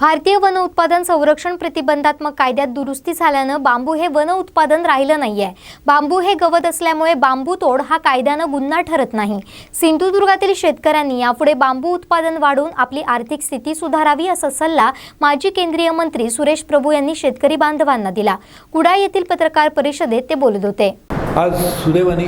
भारतीय वन उत्पादन संरक्षण प्रतिबंधात्मक कायद्यात दुरुस्ती झाल्यानं बांबू हे वन उत्पादन राहिलं आहे बांबू हे गवत असल्यामुळे बांबू तोड हा कायद्यानं गुन्हा ठरत नाही. सिंधुदुर्गातील शेतकऱ्यांनी यापुढे बांबू उत्पादन वाढवून आपली आर्थिक स्थिती सुधारावी असा सल्ला माजी केंद्रीय मंत्री सुरेश प्रभू यांनी शेतकरी बांधवांना दिला. कुडा येथील पत्रकार परिषदेत ते बोलत होते. आज सुदैवाने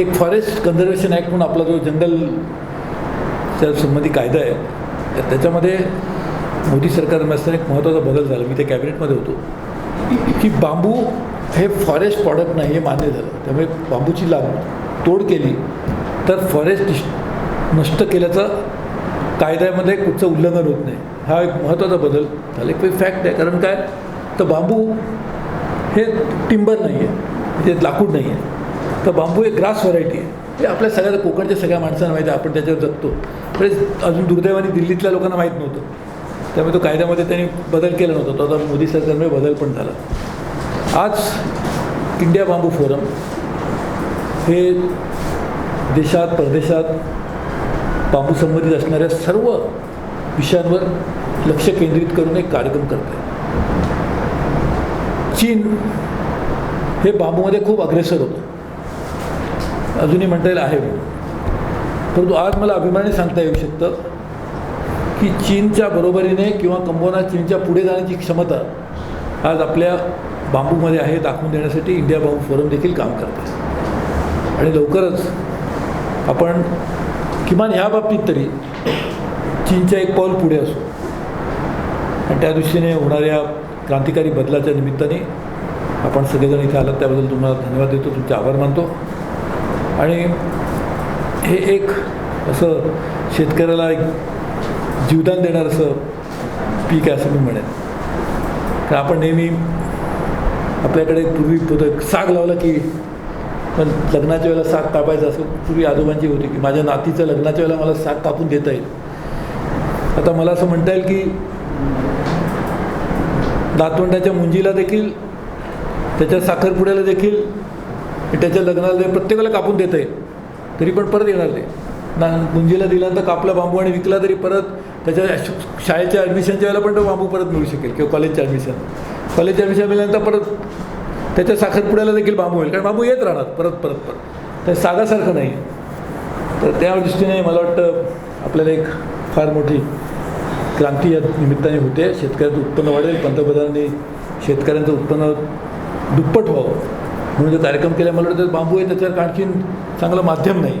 एक फॉरेस्ट कन्झर्वेशन ऍक्ट म्हणून आपला जो जंगल संबंधी कायदा आहे त्याच्यामध्ये मोदी सरकारमध्ये असताना एक महत्त्वाचा बदल झाला. मी ते कॅबिनेटमध्ये होतो. की बांबू हे फॉरेस्ट प्रॉडक्ट नाही हे मान्य झालं. त्यामुळे बांबूची लाभ तोड केली तर फॉरेस्ट नष्ट केल्याचं कायद्यामध्ये कुठचं उल्लंघन होत नाही. हा एक महत्त्वाचा बदल झाला. एक फॅक्ट आहे. कारण काय? तर बांबू हे टिंबर नाही आहे ते लाकूड नाही आहे तर बांबू एक ग्रास व्हरायटी आहे. हे आपल्या सगळ्या कोकणच्या सगळ्या माणसांना माहिती आहे. आपण त्याच्यावर जगतो. पण अजून दुर्दैवाने दिल्लीतल्या लोकांना माहीत नव्हतं. त्यामुळे तो कायद्यामध्ये त्यांनी बदल केला नव्हता. तो आता मोदी सरकारमुळे बदल पण झाला. आज इंडिया बांबू फोरम हे देशात परदेशात बांबू संबंधित असणाऱ्या सर्व विषयांवर लक्ष केंद्रित करून एक कार्यक्रम करत आहे चीन हे बांबूमध्ये खूप अग्रेसर होतं. अजूनही म्हणता येईल आहे परंतु आज मला अभिमानाने सांगता येऊ शकतं की चीनच्या बरोबरीने किंवा कंबोना चीनच्या पुढे जाण्याची क्षमता आज आपल्या बांबूमध्ये आहे दाखवून देण्यासाठी इंडिया बांबू फोरम देखील काम करत आहे. आणि लवकरच आपण किमान ह्या बाबतीत तरी चीनच्या एक पाऊल पुढे असू. आणि त्या दृष्टीने होणाऱ्या क्रांतिकारी बदलाच्या निमित्ताने आपण सगळेजण इथे आलात त्याबद्दल तुम्हाला धन्यवाद देतो तुमचे आभार मानतो. आणि हे एक असं शेतकऱ्याला एक जीवदान देणारं असं पीक आहे असं मी म्हणेन. कारण आपण नेहमी आपल्याकडे पूर्वी होतं साग लावलं की पण लग्नाच्या वेळेला साग कापायचं असं पूर्वी आजोबांची होती की माझ्या नातीचं लग्नाच्या वेळेला मला साग कापून देता येईल. आता मला असं म्हणता येईल की दातवंडाच्या मुंजीला देखील त्याच्या साखरपुड्याला देखील त्याच्या लग्नाला प्रत्येकाला कापून देता येईल. तरी पण परत येणार नाही. ना मुंजीला दिल्यानंतर कापला बांबू आणि विकला तरी परत त्याच्या शाळेच्या ॲडमिशनच्या वेळेला पण तो बांबू परत मिळू शकेल किंवा कॉलेजच्या ॲडमिशन कॉलेजच्या ॲडमिशन मिळाल्यानंतर परत त्याच्या साखरपुड्याला देखील बांबू होईल कारण बांबू येत राहणार. परत परत परत. तर सागासारखं नाही तर त्या दृष्टीने मला वाटतं आपल्याला एक फार मोठी क्रांती या निमित्ताने होते. शेतकऱ्याचं उत्पन्न वाढेल. पंतप्रधानांनी शेतकऱ्यांचं उत्पन्न दुप्पट व्हावं. म्हणून जो कार्यक्रम केला मला वाटतं बांबू आहे त्याच्यावर आणखीन चांगलं माध्यम नाही.